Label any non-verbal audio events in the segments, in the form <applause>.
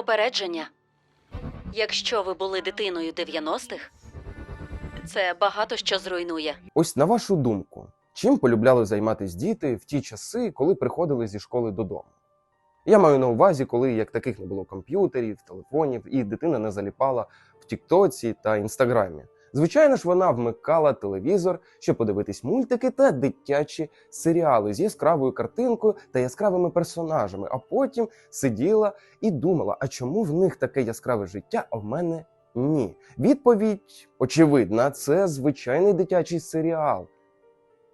Попередження. Якщо ви були дитиною 90-х, це багато що зруйнує. Ось на вашу думку, чим полюбляли займатися діти в ті часи, коли приходили зі школи додому? Я маю на увазі, коли як таких не було комп'ютерів, телефонів, і дитина не заліпала в Тіктоці та Інстаграмі. Звичайно ж, вона вмикала телевізор, щоб подивитись мультики та дитячі серіали з яскравою картинкою та яскравими персонажами, а потім сиділа і думала, а чому в них таке яскраве життя, а в мене ні. Відповідь очевидна: це звичайний дитячий серіал,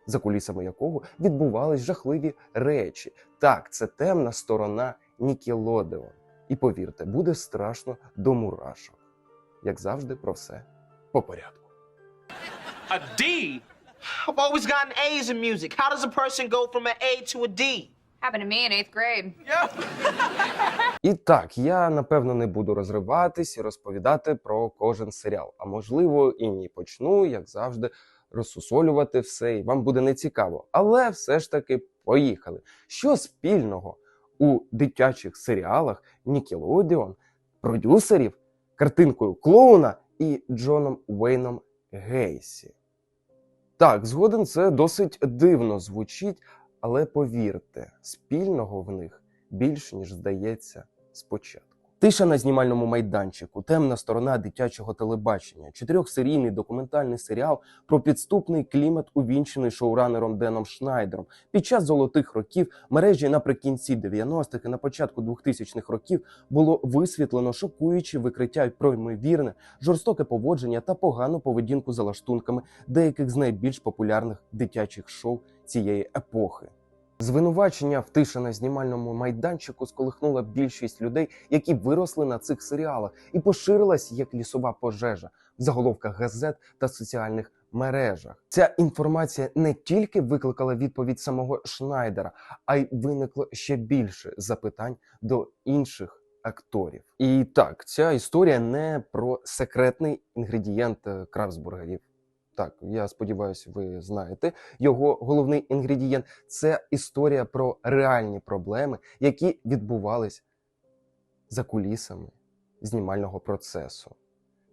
за кулісами якого відбувались жахливі речі. Так, це темна сторона Нікелодеон. І повірте, буде страшно до мурашок. Як завжди, про все по порядку. A D? I've always gotten A's in music. How does a person go from an A to a D? Happened to me in eighth grade. <laughs> І так, я напевно не буду розриватись і розповідати про кожен серіал. А можливо, і ні почну, як завжди, розсусолювати все, і вам буде нецікаво. Але все ж таки поїхали. Що спільного у дитячих серіалах Nickelodeon, продюсерів, картинкою клоуна і Джоном Уейном Гейсі? Так, згоден, це досить дивно звучить, але повірте, спільного в них більш ніж здається спочатку. Тиша на знімальному майданчику, темна сторона дитячого телебачення, чотирьохсерійний документальний серіал про підступний клімат, увінчений шоуранером Деном Шнайдером. Під час золотих років мережі наприкінці 90-х і на початку 2000-х років було висвітлено шокуючі викриття про ймовірне, жорстоке поводження та погану поведінку за лаштунками деяких з найбільш популярних дитячих шоу цієї епохи. Звинувачення в тиша на знімальному майданчику сколихнуло більшість людей, які виросли на цих серіалах, і поширилась як лісова пожежа в заголовках газет та соціальних мережах. Ця інформація не тільки викликала відповідь самого Шнайдера, а й виникло ще більше запитань до інших акторів. І так, ця історія не про секретний інгредієнт е, крафтсбургерів. Так, я сподіваюся, ви знаєте. Його головний інгредієнт це історія про реальні проблеми, які відбувались за кулісами знімального процесу.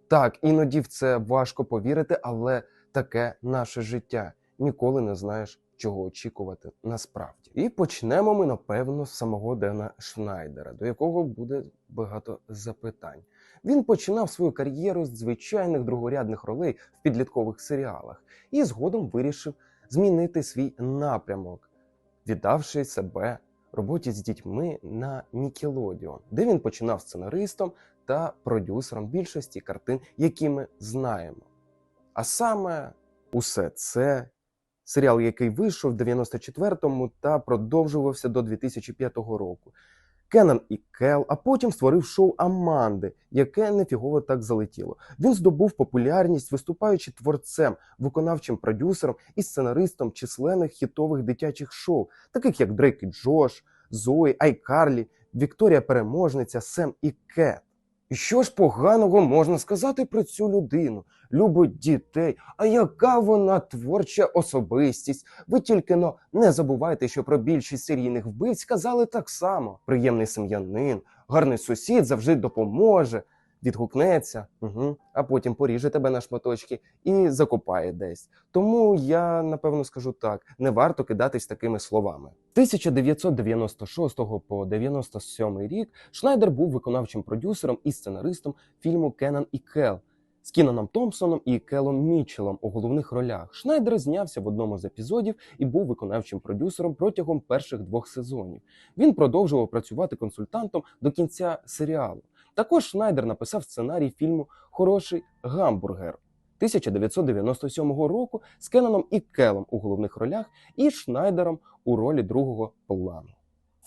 Так, іноді в це важко повірити, але таке наше життя. Ніколи не знаєш, чого очікувати насправді. І почнемо ми, напевно, з самого Дена Шнайдера, до якого буде багато запитань. Він починав свою кар'єру з звичайних другорядних ролей в підліткових серіалах і згодом вирішив змінити свій напрямок, віддавши себе роботі з дітьми на Nickelodeon, де він починав сценаристом та продюсером більшості картин, які ми знаємо. А саме усе це серіал, який вийшов в 94-му та продовжувався до 2005 року. Кеннан і Кел, а потім створив шоу Аманди, яке нефігово так залетіло. Він здобув популярність, виступаючи творцем, виконавчим продюсером і сценаристом численних хітових дитячих шоу, таких як Дрейк і Джош, Зої, Айкарлі, Вікторія Переможниця, Сем і Кет. І що ж поганого можна сказати про цю людину? Любить дітей. А яка вона творча особистість? Ви тільки но не забувайте, що про більшість серійних вбивць сказали так само: приємний сем'янин, гарний сусід завжди допоможе, відгукнеться, угу, а потім поріже тебе на шматочки і закопає десь. Тому я напевно скажу так: не варто кидатись такими словами. 1996 по 97 рік Шнайдер був виконавчим продюсером і сценаристом фільму Кеннан і Кел з Кінаном Томпсоном і Келом Мітчеллом у головних ролях. Шнайдер знявся в одному з епізодів і був виконавчим продюсером протягом перших двох сезонів. Він продовжував працювати консультантом до кінця серіалу. Також Шнайдер написав сценарій фільму Хороший гамбургер 1997 року з Кенаном і Келом у головних ролях і Шнайдером у ролі другого плану.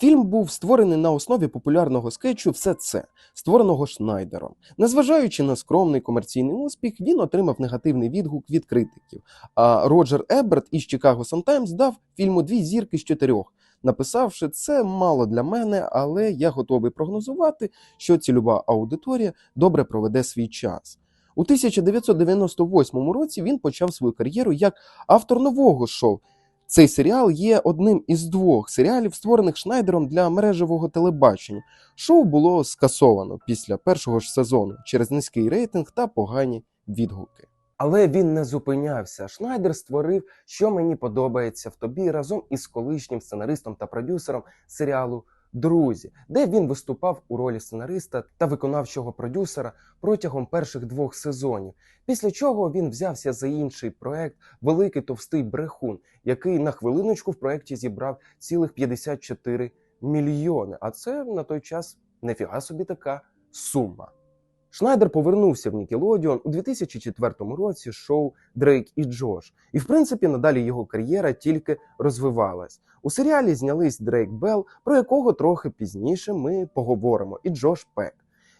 Фільм був створений на основі популярного скетчу Все це, створеного Шнайдером. Незважаючи на скромний комерційний успіх, він отримав негативний відгук від критиків. А Роджер Еберт із Chicago Sun-Times дав фільму дві зірки з чотирьох, написавши це мало для мене, але я готовий прогнозувати, що цільова аудиторія добре проведе свій час. У 1998 році він почав свою кар'єру як автор нового шоу Цей серіал є одним із двох серіалів, створених Шнайдером для мережевого телебачення. Шоу було скасовано після першого ж сезону через низький рейтинг та погані відгуки. Але він не зупинявся. Шнайдер створив, що мені подобається в тобі разом із колишнім сценаристом та продюсером серіалу Друзі, де він виступав у ролі сценариста та виконавчого продюсера протягом перших двох сезонів. Після чого він взявся за інший проект Великий товстий брехун, який на хвилиночку в проекті зібрав цілих 54 мільйони. А це на той час нефіга собі така сума. Шнайдер повернувся в Нікелодіон у 2004 році шоу Дрейк і Джош. І в принципі надалі його кар'єра тільки розвивалась. У серіалі знялись Дрейк Белл, про якого трохи пізніше ми поговоримо, і Джош Пек,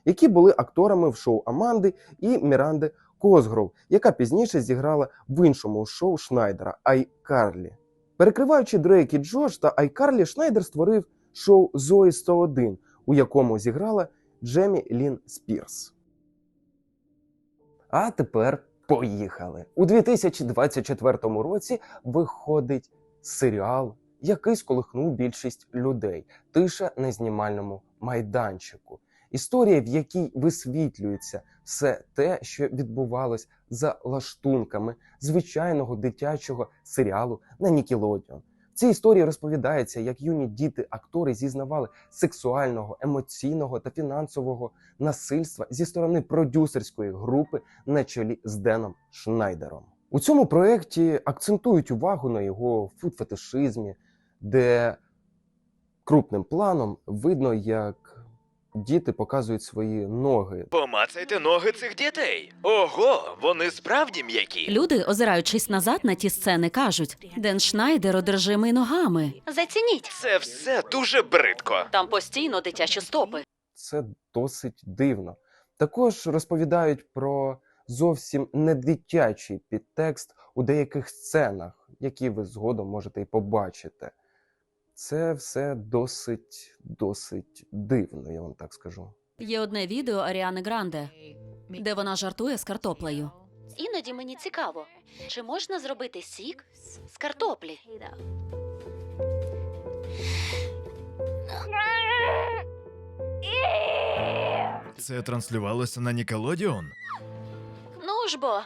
які були акторами в шоу Аманди і Міранди Козгров, яка пізніше зіграла в іншому шоу Шнайдера Ай Карлі. Перекриваючи Дрейк і Джош та Ай Карлі, Шнайдер створив шоу Зої 101, у якому зіграла Джемі Лін Спірс. А тепер поїхали. У 2024 році виходить серіал, який сколихнув більшість людей. Тиша на знімальному майданчику. Історія, в якій висвітлюється все те, що відбувалось за лаштунками звичайного дитячого серіалу на Нікелодіон. Цій історії розповідається, як юні діти-актори зізнавали сексуального, емоційного та фінансового насильства зі сторони продюсерської групи на чолі з Деном Шнайдером. У цьому проєкті акцентують увагу на його фуд-фетишизмі, де крупним планом видно, як діти показують свої ноги. Помацайте ноги цих дітей. Ого, вони справді м'які. Люди, озираючись назад на ті сцени, кажуть: Ден Шнайдер одержимий ногами. Зацініть. Це все дуже бридко. Там постійно дитячі стопи. Це досить дивно. Також розповідають про зовсім не дитячий підтекст у деяких сценах, які ви згодом можете і побачити. Це все досить, досить дивно, я вам так скажу. Є одне відео Аріани Гранде, де вона жартує з картоплею. Іноді мені цікаво, чи можна зробити сік з картоплі? Це транслювалося на Нікелодіон? Ну ж бо,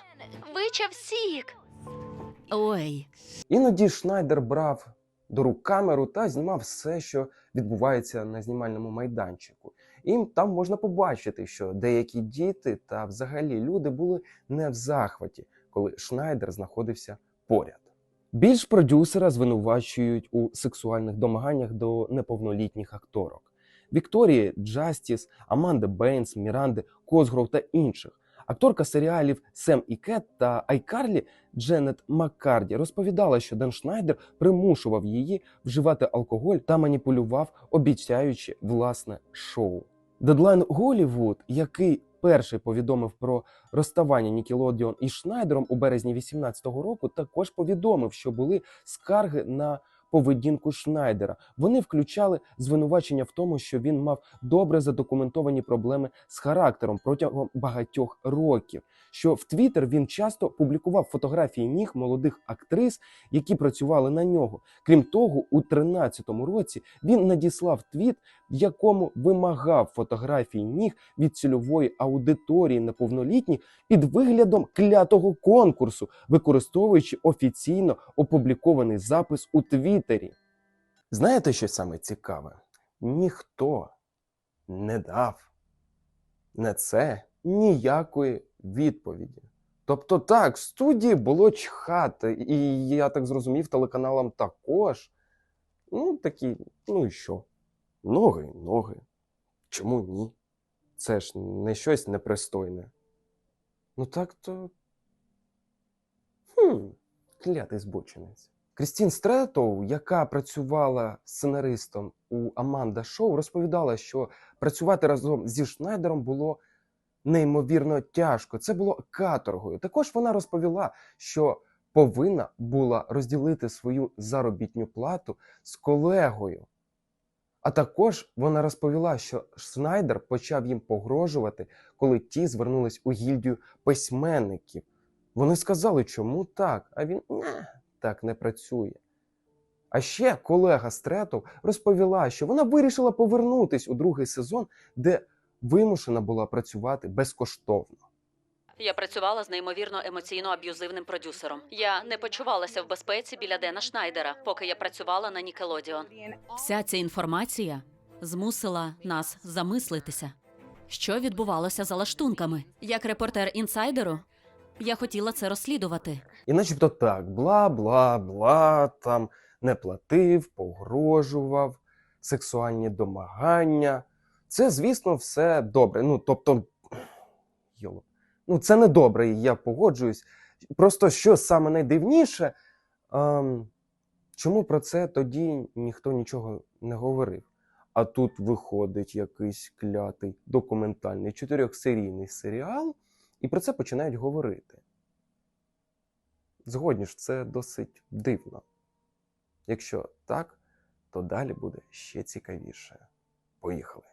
вичав сік. Ой, Іноді Шнайдер брав до рук камеру та знімав все, що відбувається на знімальному майданчику. І там можна побачити, що деякі діти та взагалі люди були не в захваті, коли Шнайдер знаходився поряд. Більш продюсера звинувачують у сексуальних домаганнях до неповнолітніх акторок. Вікторії Джастіс, Аманди Бейнс, Міранди Козгров та інших. Акторка серіалів Сем і Кет та Айкарлі Дженет Маккарді розповідала, що Ден Шнайдер примушував її вживати алкоголь та маніпулював, обіцяючи власне шоу. Дедлайн Голівуд, який перший повідомив про розставання Нікелодіон із Шнайдером у березні 2018 року, також повідомив, що були скарги на поведінку Шнайдера. Вони включали звинувачення в тому, що він мав добре задокументовані проблеми з характером протягом багатьох років. Що в Твіттер він часто публікував фотографії ніг молодих актрис, які працювали на нього. Крім того, у 13-му році він надіслав твіт, в якому вимагав фотографії ніг від цільової аудиторії неповнолітніх під виглядом клятого конкурсу, використовуючи офіційно опублікований запис у Твіттері. Знаєте, що саме цікаве? Ніхто не дав на це ніякої відповіді. Тобто, так, студії було чхати, і я так зрозумів, телеканалам також. Ну, такі, ну і що? Ноги, ноги. Чому ні? Це ж не щось непристойне. Ну так то. Хм, клятий збочинець. Крістін Стретоу, яка працювала сценаристом у Аманда Шоу, розповідала, що працювати разом зі Шнайдером було неймовірно тяжко. Це було каторгою. Також вона розповіла, що повинна була розділити свою заробітню плату з колегою. А також вона розповіла, що Шнайдер почав їм погрожувати, коли ті звернулись у гільдію письменників. Вони сказали, чому так, а він так не працює. А ще колега Стретов розповіла, що вона вирішила повернутись у другий сезон, де вимушена була працювати безкоштовно. Я працювала з неймовірно емоційно аб'юзивним продюсером. Я не почувалася в безпеці біля Дена Шнайдера, поки я працювала на Нікелодіон. Вся ця інформація змусила нас замислитися, що відбувалося за лаштунками. Як репортер інсайдеру, я хотіла це розслідувати. І начебто так, бла, бла, бла, там не платив, погрожував, сексуальні домагання. Це, звісно, все добре. Ну, тобто, йоло, ну це не добре, я погоджуюсь. Просто що саме найдивніше, ем, чому про це тоді ніхто нічого не говорив? А тут виходить якийсь клятий документальний чотирьохсерійний серіал, і про це починають говорити. Згодні ж, це досить дивно. Якщо так, то далі буде ще цікавіше. Поїхали.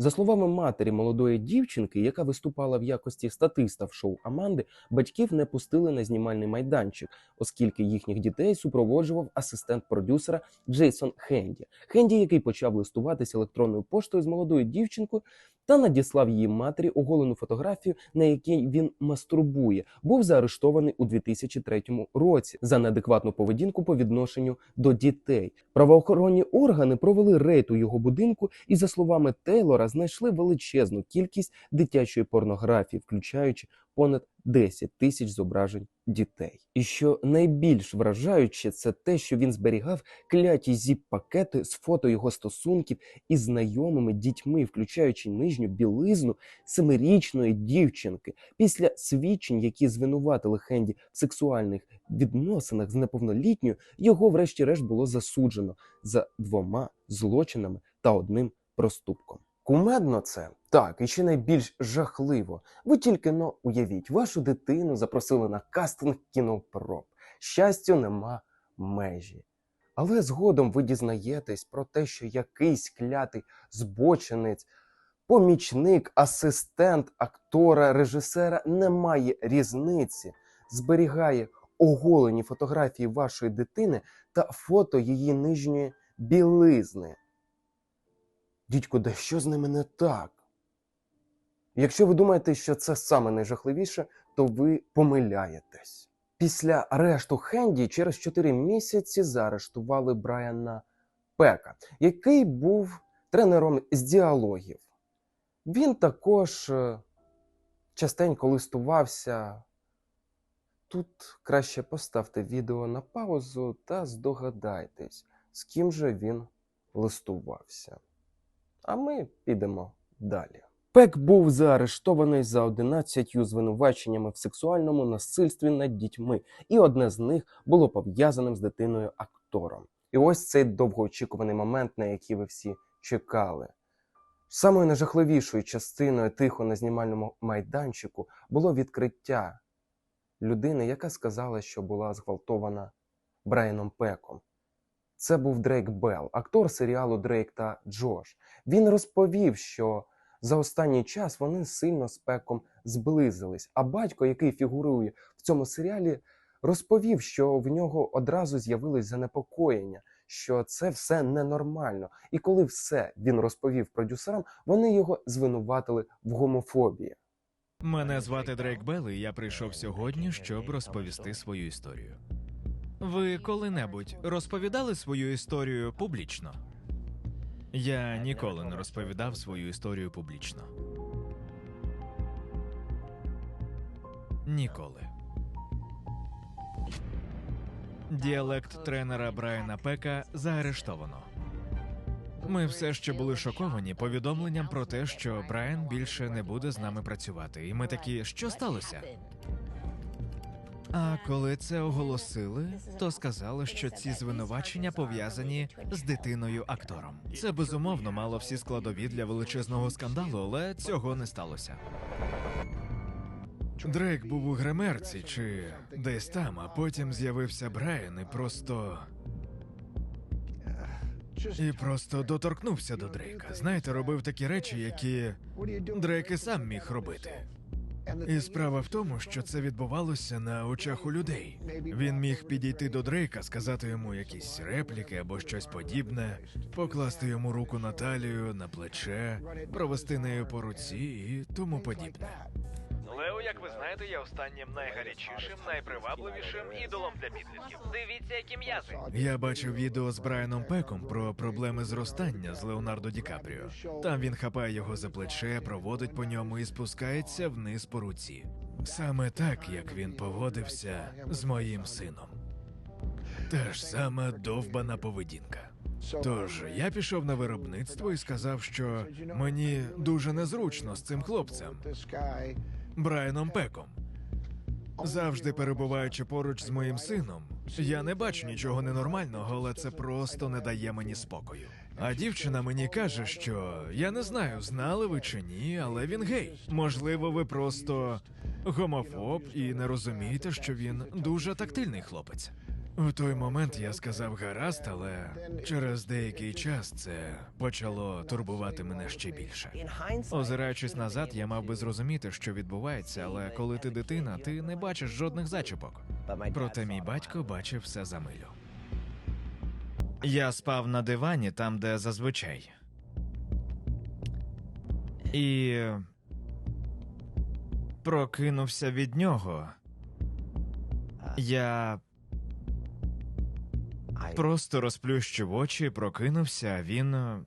За словами матері молодої дівчинки, яка виступала в якості статиста в шоу Аманди, батьків не пустили на знімальний майданчик, оскільки їхніх дітей супроводжував асистент продюсера Джейсон Хенді. Хенді, який почав листуватися електронною поштою з молодою дівчинкою та надіслав її матері оголену фотографію, на якій він мастурбує, був заарештований у 2003 році за неадекватну поведінку по відношенню до дітей. Правоохоронні органи провели рейд у його будинку і, за словами Тейлора, знайшли величезну кількість дитячої порнографії, включаючи понад 10 тисяч зображень дітей. І що найбільш вражаюче, це те, що він зберігав кляті зіп-пакети з фото його стосунків із знайомими дітьми, включаючи нижню білизну семирічної дівчинки. Після свідчень, які звинуватили Хенді в сексуальних відносинах з неповнолітньою, його врешті-решт було засуджено за двома злочинами та одним проступком. Кумедно це так, і ще найбільш жахливо. Ви тільки но уявіть, вашу дитину запросили на кастинг кінопроб. Щастю, нема межі. Але згодом ви дізнаєтесь про те, що якийсь клятий збочинець, помічник, асистент актора, режисера не має різниці, зберігає оголені фотографії вашої дитини та фото її нижньої білизни. Дідько, да що з ними не так? Якщо ви думаєте, що це саме найжахливіше, то ви помиляєтесь. Після арешту Хенді через 4 місяці заарештували Брайана Пека, який був тренером з діалогів. Він також е, частенько листувався. Тут краще поставте відео на паузу та здогадайтесь, з ким же він листувався. А ми підемо далі. Пек був заарештований за 11 звинуваченнями в сексуальному насильстві над дітьми, і одне з них було пов'язаним з дитиною актором. І ось цей довгоочікуваний момент, на який ви всі чекали. Самою найжахливішою частиною тихо на знімальному майданчику було відкриття людини, яка сказала, що була зґвалтована Брайаном Пеком. Це був Дрейк Белл, актор серіалу Дрейк та Джош. Він розповів, що за останній час вони сильно з пеком зблизились. А батько, який фігурує в цьому серіалі, розповів, що в нього одразу з'явилось занепокоєння, що це все ненормально. І коли все він розповів продюсерам, вони його звинуватили в гомофобії. Мене звати Дрейк Белл, і я прийшов сьогодні, щоб розповісти свою історію. Ви коли-небудь розповідали свою історію публічно? Я ніколи не розповідав свою історію публічно. Ніколи. Діалект тренера Брайана Пека заарештовано. Ми все ще були шоковані повідомленням про те, що Брайан більше не буде з нами працювати. І ми такі, що сталося? А коли це оголосили, то сказали, що ці звинувачення пов'язані з дитиною актором. Це безумовно мало всі складові для величезного скандалу, але цього не сталося. Дрейк був у гримерці чи десь там, а потім з'явився Брайан і просто. І просто доторкнувся до Дрейка. Знаєте, робив такі речі, які Дрейк і сам міг робити. І справа в тому, що це відбувалося на очах у людей. Він міг підійти до Дрейка, сказати йому якісь репліки або щось подібне, покласти йому руку на талію, на плече, провести нею по руці і тому подібне. Лео, як ви знаєте, є останнім найгарячішим, найпривабливішим ідолом для підлітків. Дивіться, які м'язи. Я бачив відео з Брайаном Пеком про проблеми зростання з Леонардо Ді Капріо. Там він хапає його за плече, проводить по ньому і спускається вниз по руці. Саме так, як він поводився з моїм сином. Та ж сама довбана поведінка. Тож я пішов на виробництво і сказав, що мені дуже незручно з цим хлопцем, Брайаном Пеком. Завжди перебуваючи поруч з моїм сином, я не бачу нічого ненормального, але це просто не дає мені спокою. А дівчина мені каже, що я не знаю, знали ви чи ні, але він гей. Можливо, ви просто гомофоб і не розумієте, що він дуже тактильний хлопець. У той момент я сказав гаразд, але через деякий час це почало турбувати мене ще більше. Озираючись назад, я мав би зрозуміти, що відбувається, але коли ти дитина, ти не бачиш жодних зачіпок. Проте мій батько бачив все за милю. Я спав на дивані там, де зазвичай. І прокинувся від нього. Я просто розплющив очі, прокинувся, а він. е,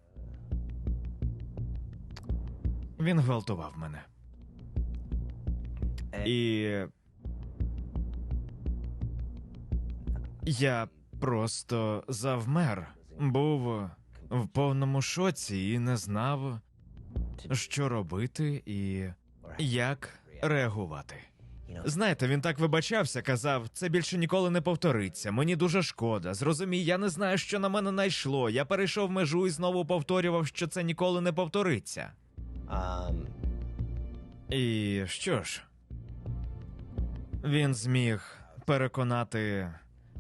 Він гвалтував мене. І. Я просто завмер, був в повному шоці і не знав, що робити і як реагувати. Знаєте, він так вибачався, казав, це більше ніколи не повториться. Мені дуже шкода. Зрозумій, я не знаю, що на мене найшло. Я перейшов межу і знову повторював, що це ніколи не повториться. І що ж, він зміг переконати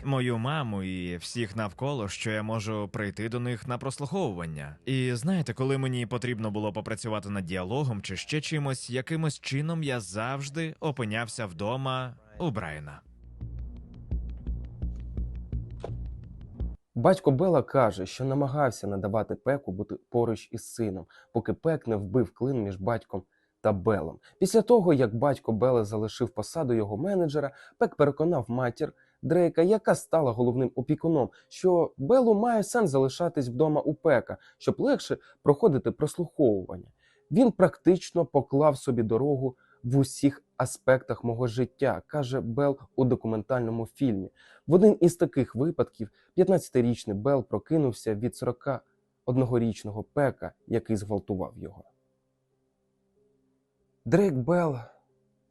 мою маму і всіх навколо, що я можу прийти до них на прослуховування. І знаєте, коли мені потрібно було попрацювати над діалогом чи ще чимось, якимось чином я завжди опинявся вдома у Брайана. Батько Бела каже, що намагався надавати Пеку бути поруч із сином, поки Пек не вбив клин між батьком та Белом. Після того, як батько Бела залишив посаду його менеджера, Пек переконав матір Дрейка, яка стала головним опікуном, що Белу має сенс залишатись вдома у Пека, щоб легше проходити прослуховування. Він практично поклав собі дорогу в усіх аспектах мого життя, каже Бел у документальному фільмі. В один із таких випадків 15-річний Бел прокинувся від 41-річного Пека, який зґвалтував його. Дрейк Белл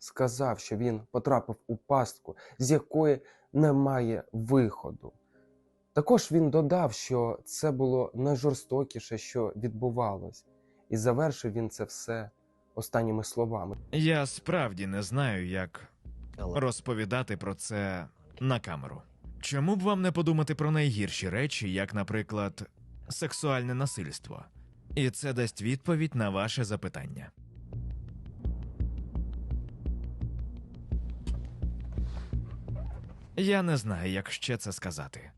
сказав, що він потрапив у пастку, з якої немає виходу. Також він додав, що це було найжорстокіше, що відбувалось, і завершив він це все останніми словами. Я справді не знаю, як розповідати про це на камеру. Чому б вам не подумати про найгірші речі, як, наприклад, сексуальне насильство? І це дасть відповідь на ваше запитання. Я не знаю, як ще це сказати.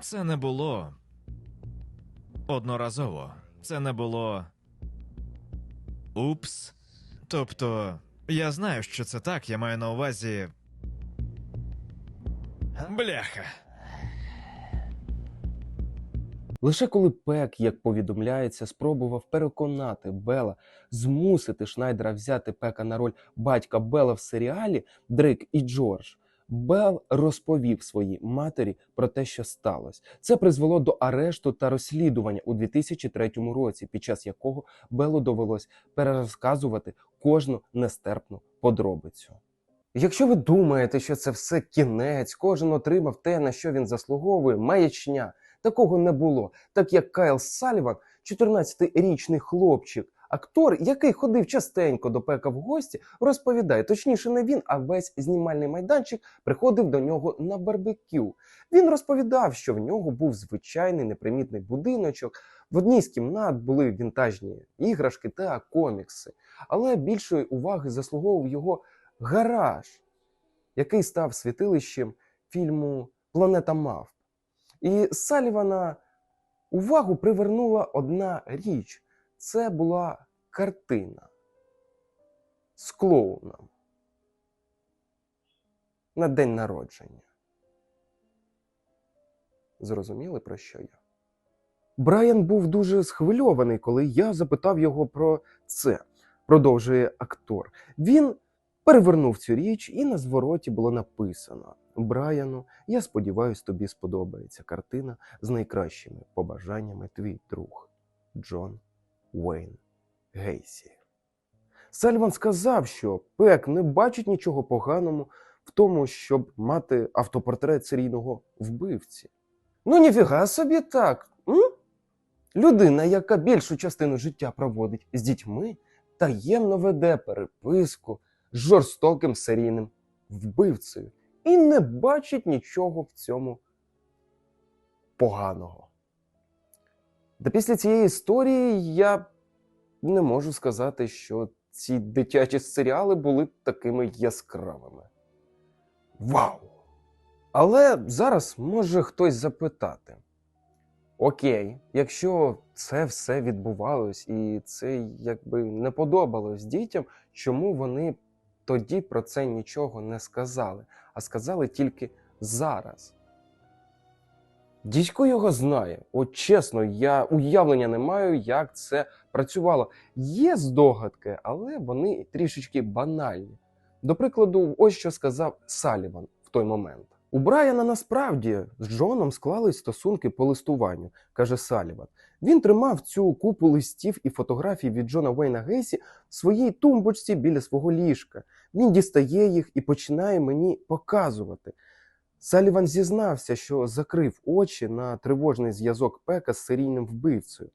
Це не було одноразово. Це не було. Упс. Тобто, я знаю, що це так, я маю на увазі. Бляха. Лише коли Пек, як повідомляється, спробував переконати Бела змусити Шнайдера взяти Пека на роль батька Бела в серіалі Дрейк і Джордж, Бел розповів своїй матері про те, що сталося. Це призвело до арешту та розслідування у 2003 році, під час якого Белу довелось перерозказувати кожну нестерпну подробицю. Якщо ви думаєте, що це все кінець, кожен отримав те, на що він заслуговує, маячня. Такого не було, так як Кайл Саліван, 14-річний хлопчик, Актор, який ходив частенько до пека в гості, розповідає, точніше, не він, а весь знімальний майданчик приходив до нього на барбекю. Він розповідав, що в нього був звичайний непримітний будиночок. В одній з кімнат були вінтажні іграшки та комікси, але більшої уваги заслуговував його гараж, який став святилищем фільму Планета Мавп. І Салівана увагу привернула одна річ це була картина з клоуном на день народження. Зрозуміли, про що я? Брайан був дуже схвильований, коли я запитав його про це, продовжує актор. Він перевернув цю річ, і на звороті було написано: Брайану, я сподіваюсь, тобі сподобається картина з найкращими побажаннями твій друг Джон Уейн Гейсі. Сальван сказав, що Пек не бачить нічого поганого в тому, щоб мати автопортрет серійного вбивці. Ну, ніфіга собі так. М? Людина, яка більшу частину життя проводить з дітьми, таємно веде переписку жорстоким серійним вбивцею і не бачить нічого в цьому поганого. Та після цієї історії я не можу сказати, що ці дитячі серіали були такими яскравими. Вау! Але зараз може хтось запитати: Окей, якщо це все відбувалось і це якби не подобалось дітям, чому вони тоді про це нічого не сказали, а сказали тільки зараз? Дідько його знає. От чесно, я уявлення не маю, як це працювало. Є здогадки, але вони трішечки банальні. До прикладу, ось що сказав Саліван в той момент. У Брайана насправді з Джоном склались стосунки по листуванню, каже Саліван. Він тримав цю купу листів і фотографій від Джона Вейна Гейсі в своїй тумбочці біля свого ліжка. Він дістає їх і починає мені показувати. Саліван зізнався, що закрив очі на тривожний зв'язок Пека з серійним вбивцею.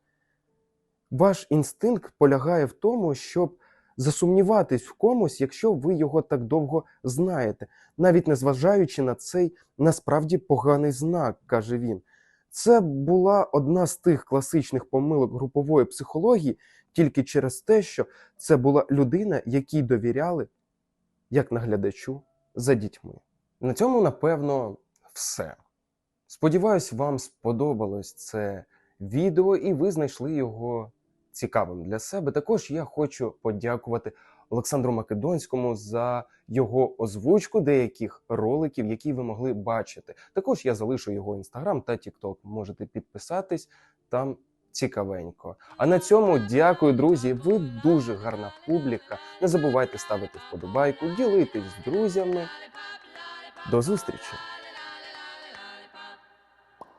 Ваш інстинкт полягає в тому, щоб засумніватись в комусь, якщо ви його так довго знаєте, навіть незважаючи на цей насправді поганий знак, каже він. Це була одна з тих класичних помилок групової психології тільки через те, що це була людина, якій довіряли як наглядачу за дітьми. На цьому, напевно, все. Сподіваюсь, вам сподобалось це відео і ви знайшли його цікавим для себе. Також я хочу подякувати Олександру Македонському за його озвучку деяких роликів, які ви могли бачити. Також я залишу його інстаграм та тікток. Можете підписатись там цікавенько. А на цьому дякую, друзі. Ви дуже гарна публіка. Не забувайте ставити вподобайку, ділитись з друзями. До зустрічі!